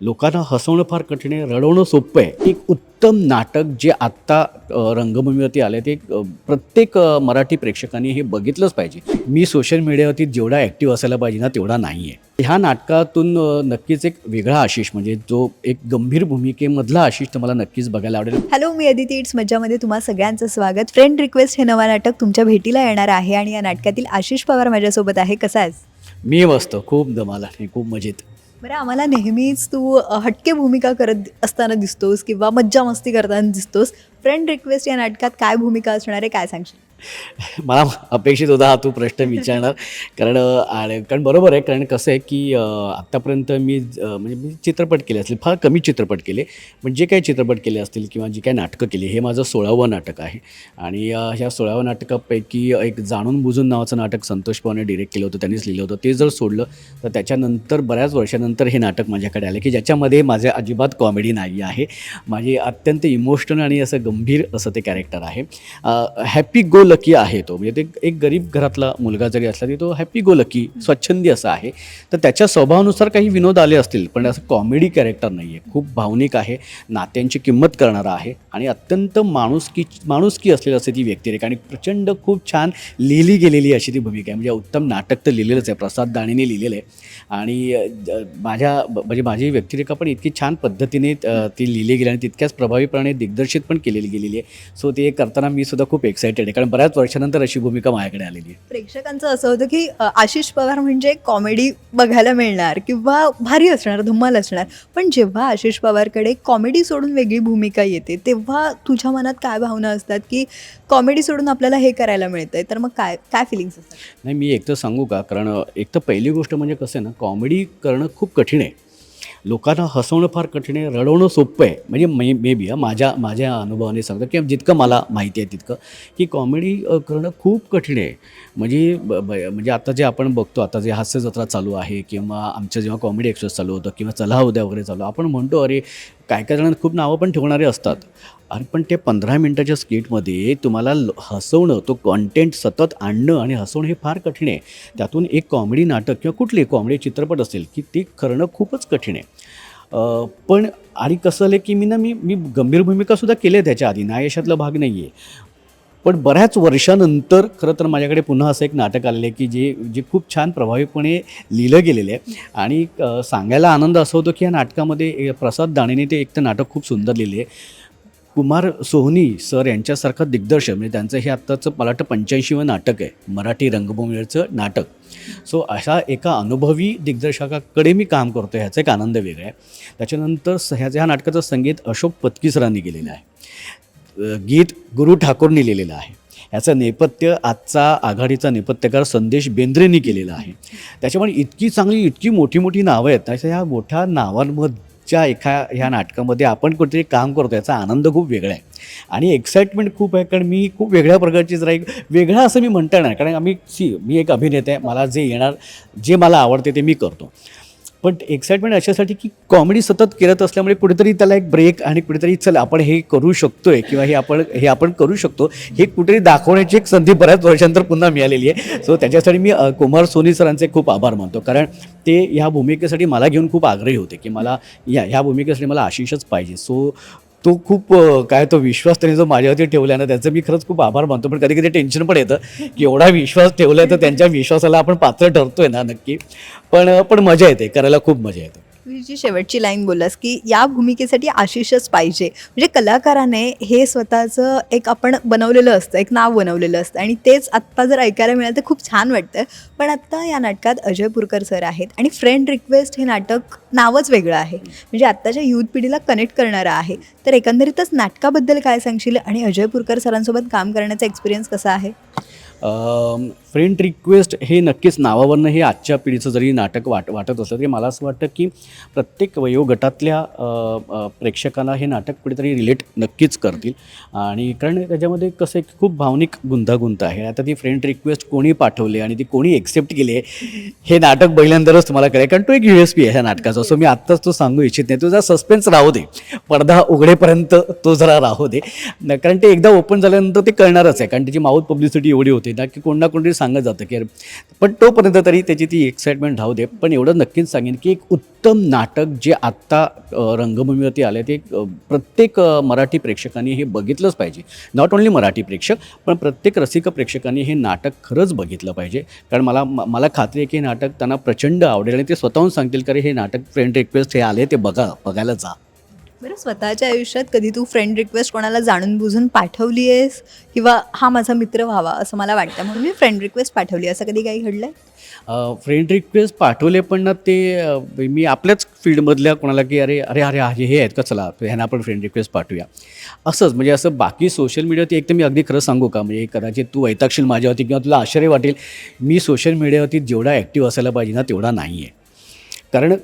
लोकांना हसवणं फार कठीण आहे रडवणं सोपं आहे. एक उत्तम नाटक जे आत्ता रंगभूमीवरती आलं ते प्रत्येक मराठी प्रेक्षकांनी हे बघितलंच पाहिजे. मी सोशल मीडियावरती जेवढा ॲक्टिव्ह असायला पाहिजे ना तेवढा नाही आहे ह्या नाटकातून नक्कीच एक वेगळा आशिष म्हणजे जो एक गंभीर भूमिकेमधला आशिष तुम्हाला नक्कीच बघायला आवडेल. हॅलो मी अदिती. इट्स मज्जामध्ये तुम्हा सगळ्यांचं स्वागत. फ्रेंड रिक्वेस्ट हे नवं नाटक तुमच्या भेटीला येणार आहे आणि या नाटकातील आशिष पवार माझ्यासोबत आहे. कसा आहेस? मी मस्त. खूप दमाला खूप मजेत. बरं आम्हाला नेहमीच तू हटके भूमिका करत असताना दिसतोस किंवा मज्जा मस्ती करताना दिसतोस. फ्रेंड रिक्वेस्ट या नाटकात काय भूमिका असणार आहे काय सांगशील? मला अपेक्षित होता हा तू प्रश्न विचारणार. कारण आणि कारण बरोबर आहे. कारण कसं आहे की आत्तापर्यंत मी म्हणजे मी चित्रपट केले असतील फार कमी चित्रपट केले. पण जे काही चित्रपट केले असतील किंवा जी काही नाटकं केली हे माझं सोळावं नाटक आहे. आणि ह्या सोळाव्या नाटकापैकी एक जाणून बुजून नावाचं नाटक संतोष पवाने डिरेक्ट केलं होतं. त्यांनीच लिहिलं होतं. ते जर सोडलं तर त्याच्यानंतर बऱ्याच वर्षानंतर हे नाटक माझ्याकडे आलं की ज्याच्यामध्ये माझे अजिबात कॉमेडी नाही आहे. माझी अत्यंत इमोशनल आणि असं गंभीर असं ते कॅरेक्टर आहे. हॅपी गो लकी आहे तो. म्हणजे ते एक गरीब घरातला मुलगा जरी असला तरी तो हॅपी गो लकी स्वच्छंदी असा आहे. तर त्याच्या स्वभावानुसार काही विनोद आले असतील पण असं कॉमेडी कॅरेक्टर नाही आहे खूप भावनिक आहे नात्यांची किंमत करणारा आहे आणि अत्यंत माणुसकी माणुसकी असलेली असते ती व्यक्तिरेखा आणि प्रचंड खूप छान लिहिली गेलेली अशी ती भूमिका आहे. म्हणजे उत्तम नाटक तर लिहिलेलंच आहे प्रसाद दाणेने लिहिलेलं आहे आणि माझ्या म्हणजे माझी व्यक्तिरेखा पण इतकी छान पद्धतीने ती लिहिली गेली आणि तितक्याच प्रभावीपणे दिग्दर्शित पण केलेली गेलेली आहे. सो ते करताना मी सुद्धा खूप एक्सायटेड आहे. कारण बऱ्याच वर्षानंतर अशी भूमिका माझ्याकडे आलेली आहे. प्रेक्षकांचं असं होतं की अ, आशिष पवार म्हणजे कॉमेडी बघायला मिळणार किंवा भारी असणार धम्माल असणार. पण जेव्हा आशिष पवारकडे कॉमेडी सोडून वेगळी भूमिका येते तेव्हा तुझ्या मनात काय भावना असतात की कॉमेडी सोडून आपल्याला हे करायला मिळतंय? तर मग काय काय फिलिंग्स असतात? नाही मी एक तर सांगू का? कारण एक तर पहिली गोष्ट म्हणजे कसं आहे ना कॉमेडी करणं खूप कठीण आहे. लोकांना हसवणं फार कठीण आहे रडवणं सोपं आहे. म्हणजे मे मे बी माझ्या माझ्या अनुभवाने सांगतो किंवा जितकं मला माहिती आहे तितकं की कॉमेडी करणं खूप कठीण आहे. म्हणजे ब- ब- म्हणजे आता जे आपण बघतो आता जे हास्य जत्रा चालू आहे किंवा आमचं जेव्हा कॉमेडी एक्सप्रेस चालू होतं किंवा चला उद्या वगैरे चालू आपण म्हणतो अरे काय काय जणांना खूप नावं पण ठेवणारे असतात. अरे पण ते पंधरा मिनटाच्या स्किटमध्ये तुम्हाला ल- हसवणं तो कॉन्टेंट सतत आणणं आणि हसवणं हे फार कठीण आहे. त्यातून एक कॉमेडी नाटक किंवा कुठली कॉमेडी चित्रपट असेल की ते करणं खूपच कठीण आहे. अ, पण आणि कसं आलं की मी ना मी मी गंभीर भूमिकासुद्धा केल्या त्याच्या आधी ना यशातला भाग नाही आहे पण बऱ्याच वर्षानंतर खरं तर माझ्याकडे पुन्हा असं एक नाटक आलेलं आहे की जे जे खूप छान प्रभावीपणे लिहिलं गेलेलं आहे. आणि अ, सांगायला आनंद असं होतो की या नाटकामध्ये ए, प्रसाद दाणेने ते एक तर नाटक खूप सुंदर लिहिले आहे. कुमार सोहनी सर यांच्यासारखं दिग्दर्शक म्हणजे त्यांचं हे आत्ताचं मला वाटतं पंच्याऐंशीवं नाटक आहे मराठी रंगभूमीवरचं नाटक. सो अशा एका अनुभवी दिग्दर्शकाकडे मी काम करतो ह्याचा एक आनंद वेगळा आहे. त्याच्यानंतर स- ह्या ह्या नाटकाचं संगीत अशोक पतकीसरांनी केलेलं आहे. गीत गुरु ठाकूरनी लिहिलेलं आहे. याचं नेपथ्य आजचा आघाडीचा नेपथ्यकार संदेश बेंद्रेंनी केलेला आहे. त्याच्यामुळे इतकी चांगली इतकी मोठी मोठी नावं आहेत. त्याच्या ह्या मोठ्या च्या एका ह्या नाटकामध्ये आपण कुठेतरी काम करतो याचा आनंद खूप वेगळा आहे. आणि एक्साइटमेंट खूप आहे कारण मी खूप वेगळ्या प्रकारची जरा एक वेगळा असं मी म्हणता येणार कारण आम्ही सी मी एक अभिनेता आहे मला जे येणार जे मला आवडते ते मी करतो. पण एक्साइटमेंट अशासाठी की कॉमेडी सतत करत असल्यामुळे कुठेतरी त्याला एक ब्रेक आणि कुठेतरी चल आपण हे करू शकतोय किंवा हे आपण हे आपण करू शकतो हे कुठेतरी दाखवण्याची एक संधी बऱ्याच वर्षांतर पुन्हा मिळालेली आहे. सो त्याच्यासाठी मी कुमार सोनी सरांचे खूप आभार मानतो. कारण ते ह्या भूमिकेसाठी मला घेऊन खूप आग्रही होते की मला या ह्या भूमिकेसाठी मला आशिषच पाहिजे. सो तो खूप काय तो विश्वास त्यांनी जो माझ्यावरती ठेवला ना त्याचं मी खरंच खूप आभार मानतो. पण कधी कधी टेन्शन पण येतं की एवढा विश्वास ठेवला आहे तर त्यांच्या विश्वासाला आपण पात्र ठरतोय ना नक्की. पण पण मजा येते करायला खूप मजा येते. जी शेवटची लाईन बोललास की या भूमिकेसाठी आशिषच पाहिजे. म्हणजे कलाकाराने हे स्वतःचं एक आपण बनवलेलं असतं एक नाव बनवलेलं असतं आणि तेच आत्ता जर ऐकायला मिळालं तर खूप छान वाटतं. पण आत्ता या नाटकात अजय पुरकर सर आहेत आणि फ्रेंड रिक्वेस्ट हे नाटक नावच वेगळं आहे. म्हणजे आत्ताच्या युथ पिढीला कनेक्ट करणारं आहे. तर एकंदरीतच नाटकाबद्दल काय सांगशील आणि अजय पुरकर सरांसोबत काम करण्याचा एक्सपिरियन्स कसा आहे? फ्रेंड रिक्वेस्ट हे नक्कीच नावावरनं हे आजच्या पिढीचं जरी नाटक वाट वाटत असलं तरी मला असं वाटतं की प्रत्येक वयोगटातल्या प्रेक्षकांना हे नाटक कुठेतरी रिलेट नक्कीच करतील. आणि कारण त्याच्यामध्ये कसं आहे खूप भावनिक गुंतागुंत आहे. आता ती फ्रेंड रिक्वेस्ट कोणी पाठवली आणि ती कोणी एक्सेप्ट केली आहे हे नाटक बघितल्यानंतरच तुम्हाला कळेल. कारण तो एक यू एस पी आहे ह्या नाटकाचा. सो मी आत्ताच तो सांगू इच्छित नाही. तुझा सस्पेन्स राहू दे. पडदा उघडेपर्यंत तो जरा राहू दे. कारण ते एकदा ओपन झाल्यानंतर ते कळणारच आहे. कारण त्याची माऊथ पब्लिसिटी एवढी होते ना की कोण ना कोणतरी सांगत जातं की पण तोपर्यंत तरी त्याची ती एक्साइटमेंट राहू दे. पण एवढं नक्कीच सांगेन की एक उत्तम नाटक जे आत्ता रंगभूमीवरती आलं ते प्रत्येक मराठी प्रेक्षकांनी हे बघितलंच पाहिजे. नॉट ओन्ली मराठी प्रेक्षक पण प्रत्येक रसिक प्रेक्षकांनी हे नाटक खरंच बघितलं पाहिजे. कारण मला मला खात्री आहे की हे नाटक त्यांना प्रचंड आवडेल आणि ते स्वतःहून सांगतील की हे नाटक फ्रेंड रिक्वेस्ट हे आले ते बघा बघायला जा. बरं स्वतःच्या आयुष्यात कधी तू फ्रेंड रिक्वेस्ट कोणाला जाणून बुजून पाठवली आहेस? किंवा हा माझा मित्र व्हावा असं मला वाटतं. म्हणून मी फ्रेंड रिक्वेस्ट पाठवली. असं कधी काही घडलंय? फ्रेंड रिक्वेस्ट पाठवले पण ना ते मी आपल्याच फील्डमधल्या कोणाला की अरे अरे अरे हे आहेत का? चला ह्यांना आपण फ्रेंड रिक्वेस्ट पाठवूया. असंच म्हणजे असं बाकी सोशल मीडियावरती एक तर मी अगदी खरं सांगू का? म्हणजे कदाचित तू वैतागशील माझ्यावरती किंवा तुला आश्चर्य वाटेल. मी सोशल मीडियावरती जेवढा ॲक्टिव्ह असायला पाहिजे ना तेवढा नाही आहे कारण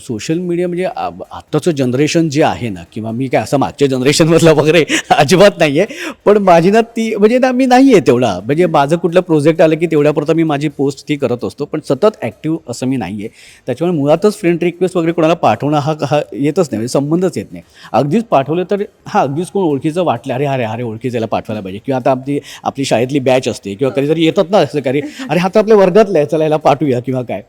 सोशल मीडिया म्हणजे आत्ताचं जनरेशन जे आहे ना किंवा मी काय असं मागच्या जनरेशनमधलं वगैरे अजिबात नाही आहे पण माझी ना ती म्हणजे ना मी नाही आहे तेवढा. म्हणजे माझं कुठलं प्रोजेक्ट आलं की तेवढ्यापुरतं मी माझी पोस्ट ती करत असतो पण सतत ॲक्टिव्ह असं मी नाही आहे त्याच्यामुळे मुळातच फ्रेंड रिक्वेस्ट वगैरे कोणाला पाठवणं हा हा येतच नाही म्हणजे संबंधच येत नाही. अगदीच पाठवलं तर हा अगदीच कोण ओळखीचं वाटलं अरे अरे अरे ओळखीचं याला पाठवायला पाहिजे. किंवा आता आपली आपली शाळेतली बॅच असते किंवा कधीतरी येतात ना असं काही. अरे हा तर आपल्या वर्गातलं आहे चला याला पाठवूया किंवा काय.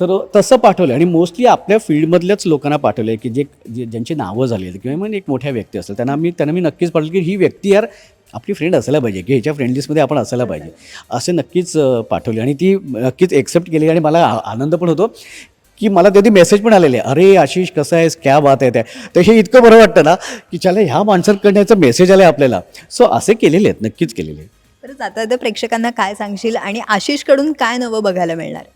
तर तसं पाठवलं आणि मोस्टली आपल्या फील्डमधल्याच लोकांना पाठवलं की जे जे ज्यांची नावं झाली आहेत किंवा मग एक मोठ्या व्यक्ती असतात त्यांना मी त्यांना मी नक्कीच पाठवलं की ही व्यक्ती यार आपली फ्रेंड असायला पाहिजे की ह्याच्या फ्रेंड लिस्टमध्ये आपण असायला पाहिजे. असे नक्कीच अं, पाठवले आणि ती नक्कीच एक्सेप्ट केली आणि मला आ- आनंद पण होतो की मला त्याची मेसेज पण आलेले अरे आशिष कसं आहेस? क्या बात आहे त्या. तर हे इतकं बरं वाटतं ना की चला ह्या माणसांकडनं याचा मेसेज आला आपल्याला. सो असे केलेले आहेत नक्कीच केलेले आहेत. तर जाता जाता प्रेक्षकांना काय सांगशील आणि आशिषकडून काय नवं बघायला मिळणार? आहे?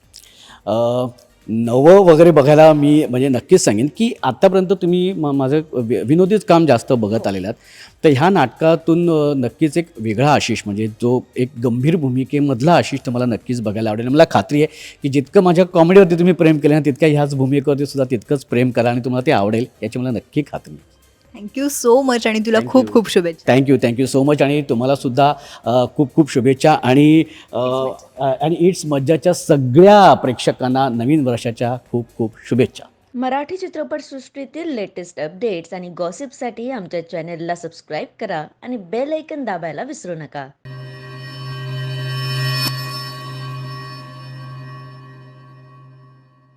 अ, नवं वगैरे बघायला मी म्हणजे नक्कीच सांगेन की आत्तापर्यंत तुम्ही म माझं विनोदीच काम जास्त बघत आलेलं आहात तर ह्या नाटकातून नक्कीच एक वेगळा आशिष म्हणजे जो एक गंभीर भूमिकेमधला आशिष तुम्हाला नक्कीच बघायला आवडेल. मला खात्री आहे की जितकं माझ्या कॉमेडीवरती तुम्ही प्रेम केलं ना तितक्या ह्याच भूमिकेवरती सुद्धा तितकंच प्रेम करा आणि तुम्हाला ते आवडेल याची मला नक्की खात्री आहे. थँक्यू सो मच आणि तुला खूप खूप शुभेच्छा. थँक्यू थँक्यू सो मच आणि तुम्हाला सुद्धा अ, खूप खूप शुभेच्छा आणि अ, आणि इट्स मज्जाच्या सगळ्या प्रेक्षकांना नवीन वर्षाच्या खूप खूप शुभेच्छा. मराठी चित्रपटसृष्टीतील लेटेस्ट अपडेट्स आणि गॉसिपसाठी आमच्या चॅनेलला सबस्क्राईब करा आणि बेल ऐकन दाबायला विसरू नका.